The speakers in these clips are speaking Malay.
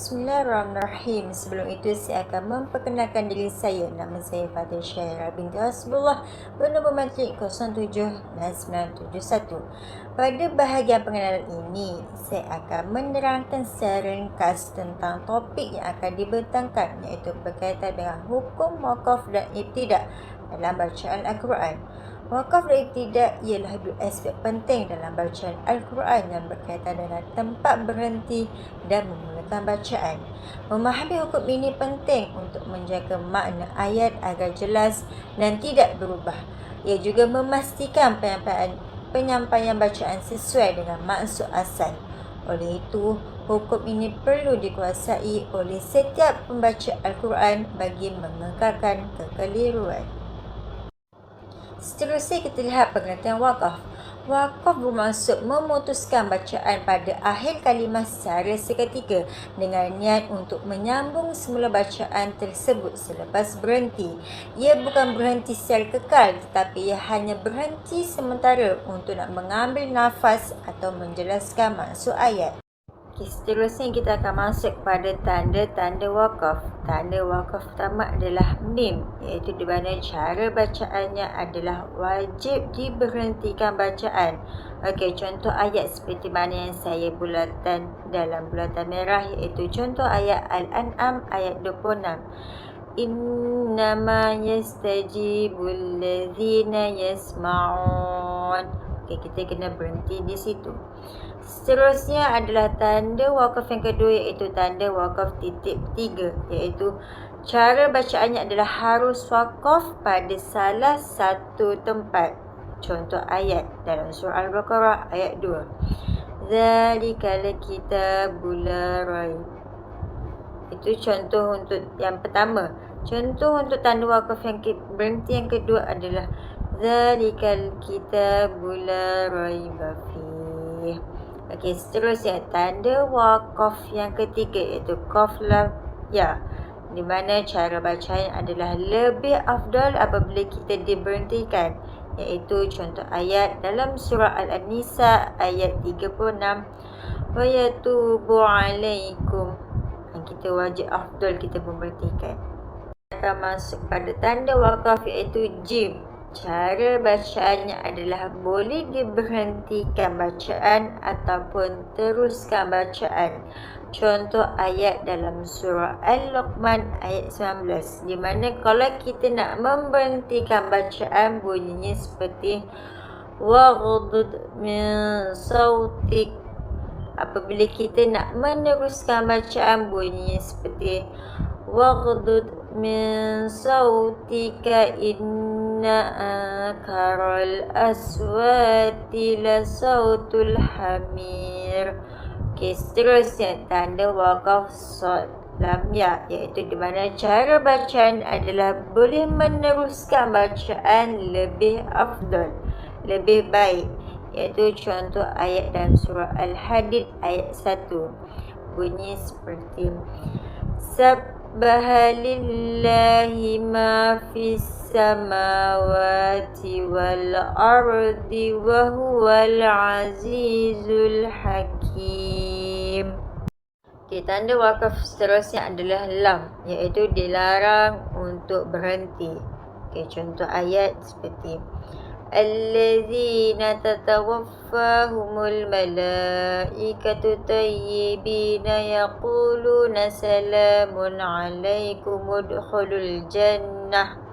Bismillahirrahmanirrahim. Sebelum itu saya akan memperkenalkan diri saya. Nama saya Fadil Syairah binti Hasbullah bernombor matrik 079971. Pada bahagian pengenalan ini, saya akan menerangkan secara ringkas tentang topik yang akan dibentangkan iaitu berkaitan dengan hukum wakaf dan ibtidak dalam bacaan Al-Quran. Wakaf dan ibtidak ialah dua aspek penting dalam bacaan Al-Quran yang berkaitan dengan tempat berhenti dan memulakan bacaan. Memahami hukum ini penting untuk menjaga makna ayat agar jelas dan tidak berubah. Ia juga memastikan penyampaian, penyampaian bacaan sesuai dengan maksud asal. Oleh itu, hukum ini perlu dikuasai oleh setiap pembaca Al-Quran bagi mengekalkan kekeliruan. Seterusnya kita lihat pengertian wakaf. Wakaf bermaksud memutuskan bacaan pada akhir kalimah secara seketika dengan niat untuk menyambung semula bacaan tersebut selepas berhenti. Ia bukan berhenti secara kekal tetapi ia hanya berhenti sementara untuk nak mengambil nafas atau menjelaskan maksud ayat. Okay, seterusnya kita akan masuk pada tanda-tanda wakaf. Tanda wakaf pertama adalah mim iaitu di mana cara bacaannya adalah wajib diberhentikan bacaan. Okey, contoh ayat seperti mana yang saya bulatan dalam bulatan merah iaitu contoh ayat Al-An'am ayat 26. Innama yastajibul ladzina yasma'un. Okey, kita kena berhenti di situ. Seterusnya adalah tanda wakaf yang kedua iaitu tanda wakaf titik tiga iaitu cara bacaannya adalah harus wakaf pada salah satu tempat. Contoh ayat dalam surah Al-Baqarah ayat 2. Zalikal kitabul raib. Itu contoh untuk yang pertama. Contoh untuk tanda wakaf yang berhenti yang kedua adalah Zalikal kitabul raib fihi. Okey, seterusnya tanda wakaf yang ketiga iaitu qaf lam ya. Di mana cara bacanya adalah lebih afdal apabila kita diberhentikan iaitu contoh ayat dalam surah Al-Nisa ayat 36 wa yatubu alaikum kita wajib afdal kita memberhentikan. Kita masuk pada tanda wakaf iaitu jim Cara bacaannya adalah boleh diberhentikan bacaan ataupun teruskan bacaan. Contoh ayat dalam surah Al-Luqman ayat 19 di mana kalau kita nak memberhentikan bacaan bunyinya seperti waghdud min sautik apabila kita nak meneruskan bacaan bunyinya seperti waghdud min sautika in akaral aswati la sautul hamir. Okey, seterusnya tanda wakaf sod lam ya iaitu di mana cara bacaan adalah boleh meneruskan bacaan lebih afdal, lebih baik. Iaitu contoh ayat dalam surah Al-Hadid ayat 1. Bunyi seperti Sabbahalillahi ma fis السماوات والأرض وهو العزيز الحكيم Okay, tanda wakaf seterusnya adalah lam iaitu dilarang untuk berhenti. Okay, contoh ayat seperti الذين تتوفاهم الملائكة طيبين يقولون سلام عليكم ادخلوا الجنة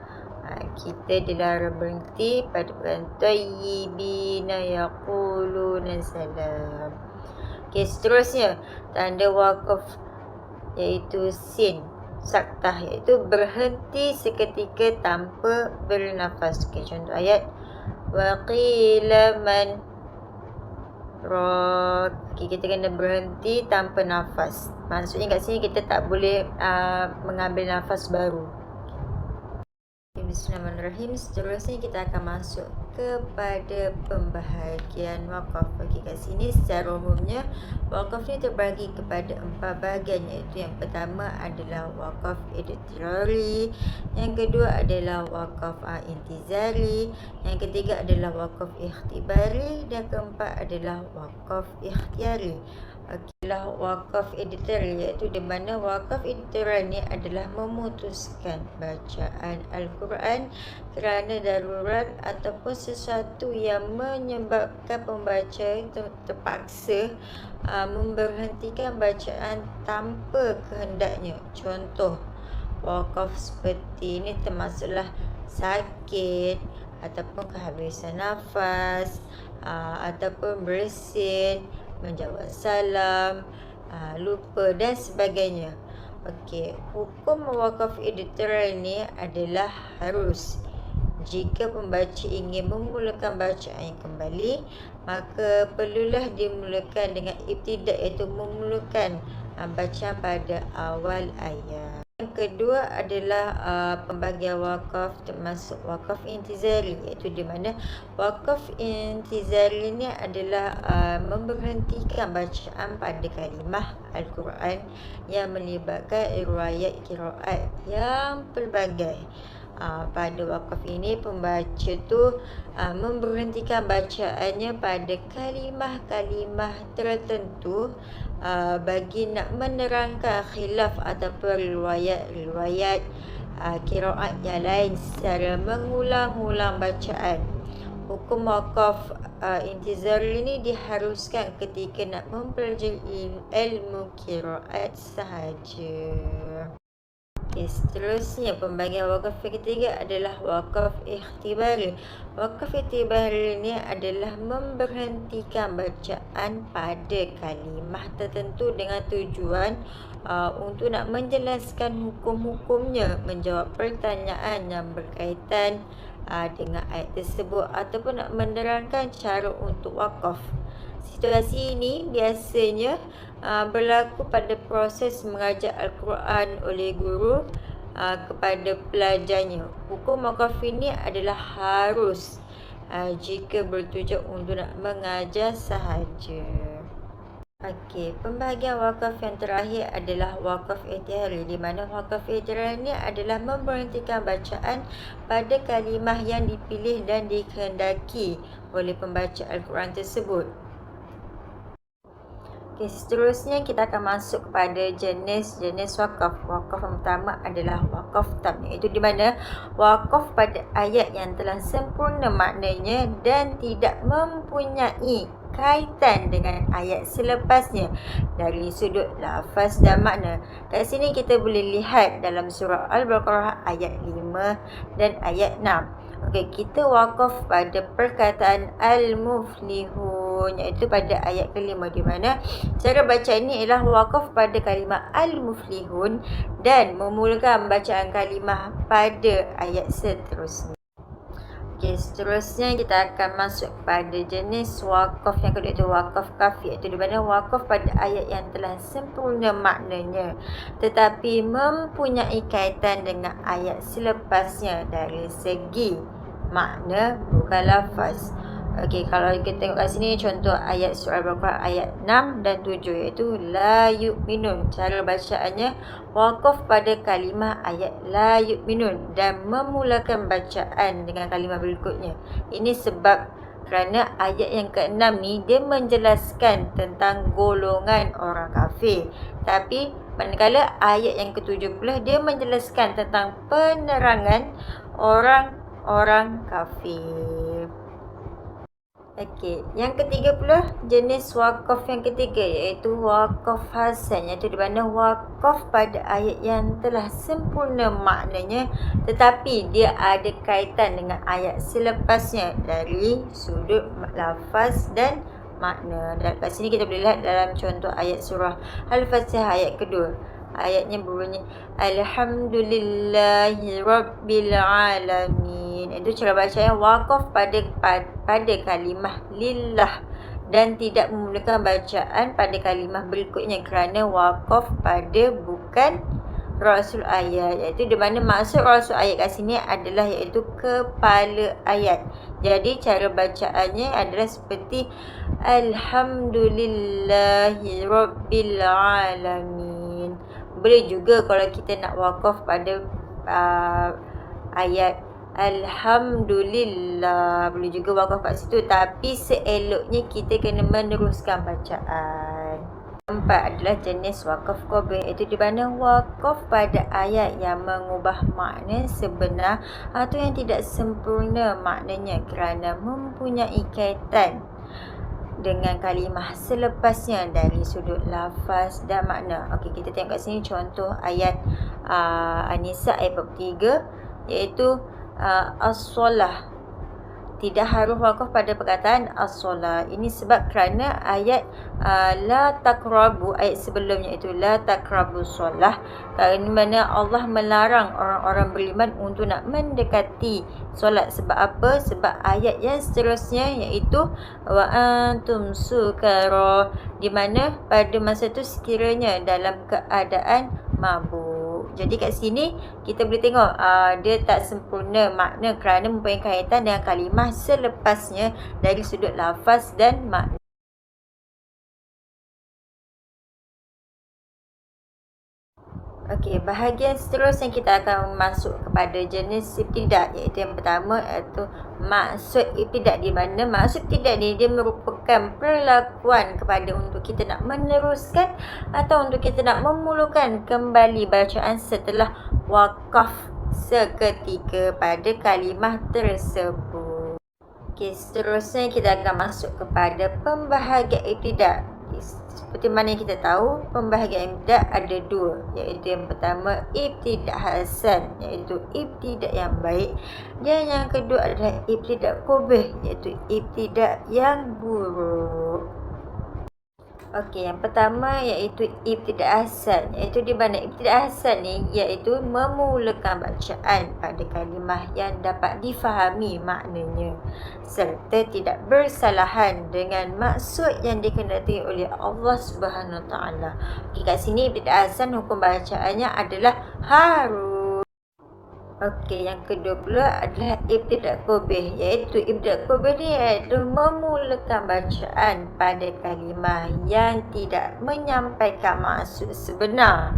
kita dilarang berhenti pada perkataan tayyibina yaquluna salam. Okey, seterusnya tanda wakaf iaitu sin saktah iaitu berhenti seketika tanpa bernafas. Okey, contoh ayat waqila man rad. Okay, kita kena berhenti tanpa nafas. Maksudnya kat sini kita tak boleh uh, mengambil nafas baru. Bismillahirrahmanirrahim. Seterusnya kita akan masuk kepada pembahagian wakaf. Okey kat sini secara umumnya wakaf ni terbagi kepada empat bahagian iaitu yang pertama adalah wakaf editoriali, yang kedua adalah wakaf intizari, yang ketiga adalah wakaf ikhtibari dan keempat adalah wakaf ikhtiari adalah wakaf editorial iaitu di mana wakaf editorial ni adalah memutuskan bacaan Al-Quran kerana darurat ataupun sesuatu yang menyebabkan pembaca terpaksa uh, memberhentikan bacaan tanpa kehendaknya. Contoh wakaf seperti ini termasuklah sakit ataupun kehabisan nafas uh, ataupun bersin menjawab salam, uh, lupa dan sebagainya. Okey, hukum wakaf editorial ni adalah harus jika pembaca ingin memulakan bacaan kembali, maka perlulah dimulakan dengan ibtidak iaitu memulakan uh, bacaan pada awal ayat. Yang kedua adalah uh, pembagian wakaf termasuk wakaf intizari iaitu di mana wakaf intizari ini adalah uh, memberhentikan bacaan pada kalimah Al-Quran yang melibatkan riwayat kiraat yang pelbagai. Uh, pada wakaf ini pembaca tu uh, memberhentikan bacaannya pada kalimah-kalimah tertentu uh, bagi nak menerangkan khilaf ataupun riwayat-riwayat uh, kiraat yang lain secara mengulang-ulang bacaan. Hukum wakaf uh, intizar ini diharuskan ketika nak mempelajari ilmu kiraat sahaja. Okay, seterusnya pembagian wakaf ketiga adalah wakaf ikhtibari. Wakaf ikhtibari ini adalah memberhentikan bacaan pada kalimah tertentu dengan tujuan uh, untuk nak menjelaskan hukum-hukumnya, menjawab pertanyaan yang berkaitan uh, dengan ayat tersebut ataupun nak menerangkan cara untuk wakaf. Situasi ini biasanya uh, berlaku pada proses mengajar Al-Quran oleh guru uh, kepada pelajarnya. Hukum wakaf ini adalah harus uh, jika bertujuan untuk nak mengajar sahaja. Okey, pembahagian wakaf yang terakhir adalah wakaf ihtihari di mana wakaf ihtihari ini adalah memberhentikan bacaan pada kalimah yang dipilih dan dikehendaki oleh pembaca Al-Quran tersebut. Okay, seterusnya kita akan masuk kepada jenis-jenis wakaf. Wakaf yang pertama adalah wakaf tam iaitu di mana wakaf pada ayat yang telah sempurna maknanya dan tidak mempunyai kaitan dengan ayat selepasnya dari sudut lafaz dan makna. Kat sini kita boleh lihat dalam surah Al-Baqarah ayat 5 dan ayat 6. Okey, kita wakaf pada perkataan al-muflihun iaitu pada ayat kelima di mana cara baca ini ialah wakaf pada kalimah al-muflihun dan memulakan bacaan kalimah pada ayat seterusnya. Okey, seterusnya kita akan masuk pada jenis wakaf yang kedua iaitu wakaf kafi iaitu di mana wakaf pada ayat yang telah sempurna maknanya tetapi mempunyai kaitan dengan ayat selepasnya dari segi makna bukan lafaz. Okey, kalau kita tengok kat sini contoh ayat surah Al-Baqarah ayat 6 dan 7 iaitu la yu'minun. Cara bacaannya waqaf pada kalimah ayat la yu'minun dan memulakan bacaan dengan kalimah berikutnya. Ini sebab kerana ayat yang ke-6 ni dia menjelaskan tentang golongan orang kafir. Tapi manakala ayat yang ke-70 dia menjelaskan tentang penerangan orang orang kafir. Okey, yang ketiga pula jenis wakaf yang ketiga iaitu wakaf hasan iaitu di mana wakaf pada ayat yang telah sempurna maknanya tetapi dia ada kaitan dengan ayat selepasnya dari sudut lafaz dan makna. Dan kat sini kita boleh lihat dalam contoh ayat surah Al-Fatihah ayat kedua ayatnya berbunyi Alhamdulillahi Rabbil Alamin itu cara baca yang wakaf pada, pada kalimah lillah dan tidak memulakan bacaan pada kalimah berikutnya kerana wakaf pada bukan rasul ayat iaitu di mana maksud rasul ayat kat sini adalah iaitu kepala ayat. Jadi cara bacaannya adalah seperti Alhamdulillahi Rabbil Alamin. Boleh juga kalau kita nak wakaf pada uh, ayat Alhamdulillah. Boleh juga wakaf kat situ. Tapi seeloknya kita kena meneruskan bacaan. Empat adalah jenis wakaf qabih iaitu di mana wakaf pada ayat yang mengubah makna sebenar atau yang tidak sempurna maknanya kerana mempunyai kaitan dengan kalimah selepasnya dari sudut lafaz dan makna. Okey, kita tengok kat sini contoh ayat uh, An-Nisa ayat 43 iaitu uh, as-solah tidak harus wakaf pada perkataan as-solat. Ini sebab kerana ayat uh, la takrabu ayat sebelumnya itu la takrabu solah kerana mana Allah melarang orang-orang beriman untuk nak mendekati solat sebab apa? Sebab ayat yang seterusnya iaitu wa antum sukara di mana pada masa itu sekiranya dalam keadaan mabuk. Jadi kat sini kita boleh tengok uh, dia tak sempurna makna kerana mempunyai kaitan dengan kalimah selepasnya dari sudut lafaz dan makna. Okey, bahagian seterusnya kita akan masuk kepada jenis ibtidak iaitu yang pertama iaitu maksud ibtidak di mana maksud ibtidak ni dia merupakan perlakuan kepada untuk kita nak meneruskan atau untuk kita nak memulakan kembali bacaan setelah wakaf seketika pada kalimah tersebut. Okey, seterusnya kita akan masuk kepada pembahagian ibtidak seperti mana kita tahu, pembahagian ibtidak ada dua. Iaitu yang pertama, ibtidak hasan. Iaitu ibtidak yang baik. Dan yang kedua adalah ibtidak kubih. Iaitu ibtidak yang buruk. Okey, yang pertama iaitu ibtidak asal. Iaitu di mana ibtidak asal ni iaitu memulakan bacaan pada kalimah yang dapat difahami maknanya serta tidak bersalahan dengan maksud yang dikendaki oleh Allah Subhanahu taala. Okey, kat sini ibtidak asal hukum bacaannya adalah harus Okey, yang kedua pula adalah ibtidak kubih iaitu ibtidak kubih ni iaitu memulakan bacaan pada kalimah yang tidak menyampaikan maksud sebenar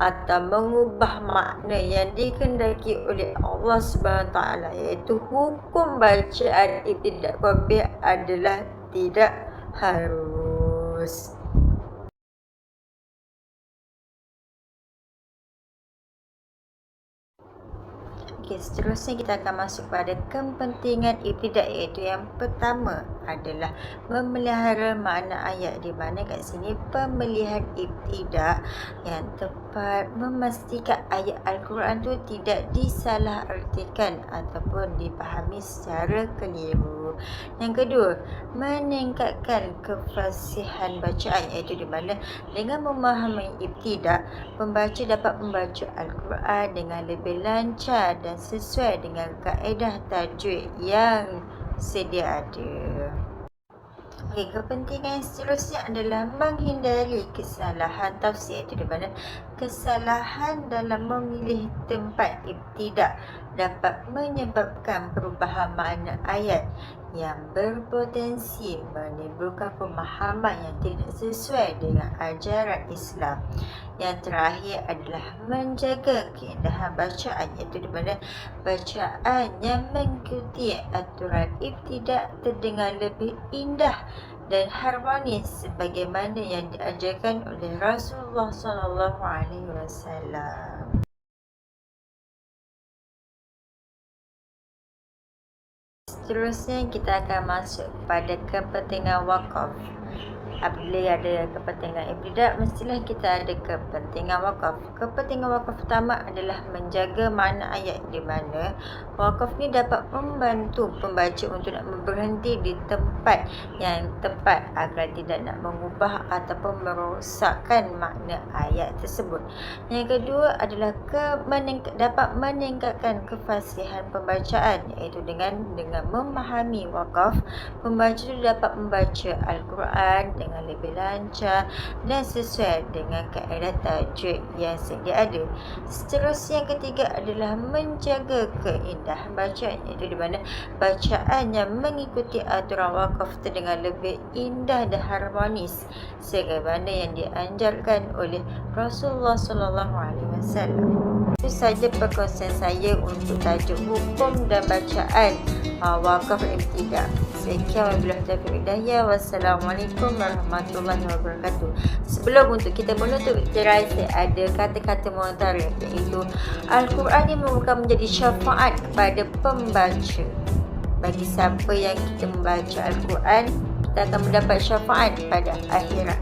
atau mengubah makna yang dikendaki oleh Allah taala iaitu hukum bacaan ibtidak kubih adalah tidak harus. Okey, seterusnya kita akan masuk pada kepentingan ibtidak iaitu yang pertama adalah memelihara makna ayat di mana kat sini pemilihan ibtidak yang tepat memastikan ayat Al-Quran tu tidak disalahartikan ataupun dipahami secara keliru. Yang kedua, meningkatkan kefasihan bacaan iaitu di mana dengan memahami ibtidak, pembaca dapat membaca Al-Quran dengan lebih lancar dan sesuai dengan kaedah tajwid yang sedia ada. Okay, kepentingan seterusnya adalah menghindari kesalahan tafsir. Itu di mana? Kesalahan dalam memilih tempat. Ibtidak dapat menyebabkan perubahan makna ayat yang berpotensi menimbulkan pemahaman yang tidak sesuai dengan ajaran Islam. Yang terakhir adalah menjaga keindahan bacaan iaitu di mana bacaan yang mengikuti aturan ibtidak terdengar lebih indah dan harmonis sebagaimana yang diajarkan oleh Rasulullah sallallahu alaihi wasallam. Seterusnya kita akan masuk pada kepentingan wakaf apabila ada kepentingan ibtidak mestilah kita ada kepentingan wakaf. Kepentingan wakaf pertama adalah menjaga makna ayat di mana wakaf ni dapat membantu pembaca untuk nak berhenti di tempat yang tepat agar tidak nak mengubah ataupun merosakkan makna ayat tersebut. Yang kedua adalah ke meningkat, dapat meningkatkan kefasihan pembacaan iaitu dengan dengan memahami wakaf pembaca dapat membaca Al-Quran dengan lebih lancar dan sesuai dengan kaedah tajwid yang sedia ada. Seterusnya yang ketiga adalah menjaga keindahan bacaan iaitu di mana bacaan yang mengikuti aturan wakaf dengan lebih indah dan harmonis sebagaimana yang dianjurkan oleh Rasulullah sallallahu alaihi wasallam. Itu saja perkongsian saya untuk tajuk hukum dan bacaan uh, wakaf ibtidah. Sekian wabillahi taufiq hidayah. Wassalamualaikum warahmatullahi wabarakatuh. Sebelum untuk kita menutup cerai saya ada kata-kata muatarif iaitu Al-Quran ini merupakan menjadi syafaat kepada pembaca. Bagi siapa yang kita membaca Al-Quran, kita akan mendapat syafaat pada akhirat.